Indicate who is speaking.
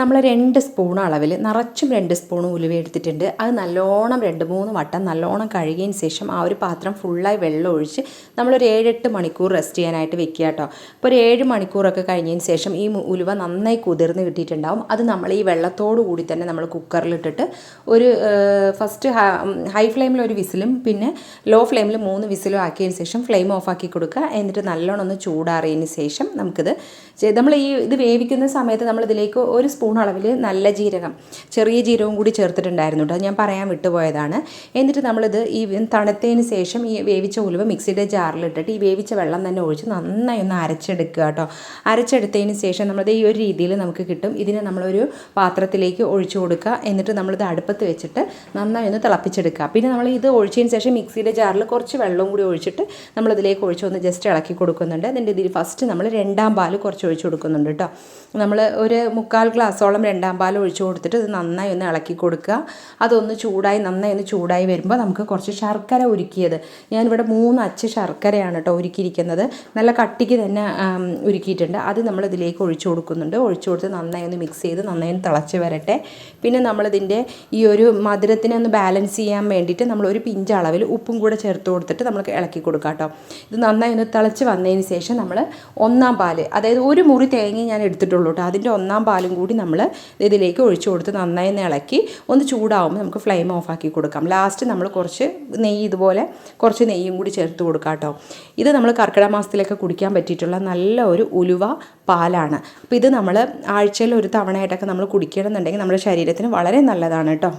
Speaker 1: നമ്മൾ രണ്ട് സ്പൂൺ അളവിൽ നിറച്ചും രണ്ട് സ്പൂൺ ഉലുവ എടുത്തിട്ടുണ്ട്. അത് നല്ലോണം രണ്ട് മൂന്ന് വട്ടം നല്ലോണം കഴുകിയതിന് ശേഷം ആ ഒരു പാത്രം ഫുള്ളായി വെള്ളം ഒഴിച്ച് നമ്മളൊരു ഏഴെട്ട് മണിക്കൂർ റെസ്റ്റ് ചെയ്യാനായിട്ട് വെക്കുക കേട്ടോ. അപ്പോൾ ഒരു ഏഴ് മണിക്കൂറൊക്കെ കഴിഞ്ഞതിന് ശേഷം ഈ ഉലുവ നന്നായി കുതിർന്ന് കിട്ടിയിട്ടുണ്ടാവും. അത് നമ്മൾ ഈ വെള്ളത്തോടു കൂടി തന്നെ നമ്മൾ കുക്കറിലിട്ടിട്ട് ഒരു ഫസ്റ്റ് ഹൈ ഫ്ലെയിമിൽ ഒരു വിസിലും പിന്നെ ലോ ഫ്ലെയിമിൽ മൂന്ന് വിസിലും ആക്കിയതിന് ശേഷം ഫ്ലെയിം ഓഫ് ആക്കി കൊടുക്കുക. എന്നിട്ട് നല്ലോണം ഒന്ന് ചൂടാറിയതിന് ശേഷം നമുക്കിത് നമ്മൾ ഈ ഇത് വേവിക്കുന്ന സമയത്ത് നമ്മൾ ഇതിലേക്ക് ഒരു സ്പൂൺ അളവിൽ നല്ല ജീരകം ചെറിയ ജീരകവും കൂടി ചേർത്തിട്ടുണ്ടായിരുന്നു കേട്ടോ ഞാൻ പറയാൻ വിട്ടുപോയതാണ്. എന്നിട്ട് നമ്മളിത് ഈ തണുത്തതിന് ശേഷം ഈ വേവിച്ച ഉലുവ മിക്സിയുടെ ജാറിലിട്ടിട്ട് ഈ വേവിച്ച വെള്ളം തന്നെ ഒഴിച്ച് നന്നായി ഒന്ന് അരച്ചെടുക്കുക കേട്ടോ അരച്ചെടുത്തതിന് ശേഷം നമ്മളത് ഈ ഒരു രീതിയിൽ നമുക്ക് കിട്ടും. ഇതിനെ നമ്മളൊരു പാത്രത്തിലേക്ക് ഒഴിച്ചു കൊടുക്കുക. എന്നിട്ട് നമ്മളിത് അടുപ്പത്ത് വെച്ചിട്ട് നന്നായി ഒന്ന് തിളപ്പിച്ചെടുക്കുക. പിന്നെ നമ്മൾ ഇത് ഒഴിച്ചതിന് ശേഷം മിക്സിയുടെ ജാറിൽ കുറച്ച് വെള്ളവും കൂടി ഒഴിച്ചിട്ട് നമ്മളിതിലേക്ക് ഒഴിച്ച് ഒന്ന് ജസ്റ്റ് ഇളക്കി കൊടുക്കുന്നുണ്ട്. അതിന്റെ ഇതിൽ ഫസ്റ്റ് നമ്മൾ രണ്ടാം പാൽ കുറച്ച് ഒഴിച്ച് കൊടുക്കുന്നുണ്ട് കേട്ടോ നമ്മൾ ഒരു മുക്കാൽ ഗ്ലാസ്സോളം രണ്ടാം പാൽ ഒഴിച്ചു കൊടുത്തിട്ട് ഇത് നന്നായി ഒന്ന് ഇളക്കി കൊടുക്കുക. അതൊന്ന് ചൂടായി നന്നായി ഒന്ന് ചൂടായി വരുമ്പോൾ നമുക്ക് കുറച്ച് ശർക്കര ഉരുക്കിയത്. ഞാനിവിടെ മൂന്ന് അച്ച് ശർക്കരയാണ് കേട്ടോ ഉരുക്കിയിരിക്കുന്നത്. നല്ല കട്ടിക്ക് തന്നെ ഉരുക്കിയിട്ടുണ്ട്. അത് നമ്മൾ ഇതിലേക്ക് ഒഴിച്ചു കൊടുക്കുന്നുണ്ട്. ഒഴിച്ചു കൊടുത്ത് നന്നായി ഒന്ന് മിക്സ് ചെയ്ത് നന്നായി ഒന്ന് തിളച്ച് വരട്ടെ. പിന്നെ നമ്മളിതിന്റെ ഈ ഒരു മധുരത്തിനെ ഒന്ന് ബാലൻസ് ചെയ്യാൻ വേണ്ടിയിട്ട് നമ്മൾ ഒരു പിഞ്ച് അളവിൽ ഉപ്പും കൂടെ ചേർത്ത് കൊടുത്തിട്ട് നമ്മൾ ഇളക്കി കൊടുക്കാം കേട്ടോ. ഇത് നന്നായി ഒന്ന് തിളച്ച് വന്നതിന് ശേഷം നമ്മൾ ഒന്നാം പാൽ അതായത് ഒരു മുറി തേങ്ങ ഞാൻ എടുത്തിട്ടുള്ളൂ കേട്ടോ. അതിന്റെ ഒന്നാം പാലും കൂടി നമ്മൾ ഇതിലേക്ക് ഒഴിച്ചു കൊടുത്ത് നന്നായി ഇളക്കി ഒന്ന് ചൂടാവുമ്പോൾ നമുക്ക് ഫ്ലെയിം ഓഫാക്കി കൊടുക്കാം. ലാസ്റ്റ് നമ്മൾ കുറച്ച് നെയ്യ് ഇതുപോലെ കുറച്ച് നെയ്യും കൂടി ചേർത്ത് കൊടുക്കാം കേട്ടോ ഇത് നമ്മൾ കർക്കിടക മാസത്തിലൊക്കെ കുടിക്കാൻ പറ്റിയിട്ടുള്ള നല്ല ഒരു ഉലുവ പാലാണ്. അപ്പോൾ ഇത് നമ്മൾ ആഴ്ചയിൽ ഒരു തവണയായിട്ടൊക്കെ നമ്മൾ കുടിക്കണമെന്നുണ്ടെങ്കിൽ നമ്മുടെ ശരീരത്തിന് വളരെ നല്ലതാണ് കേട്ടോ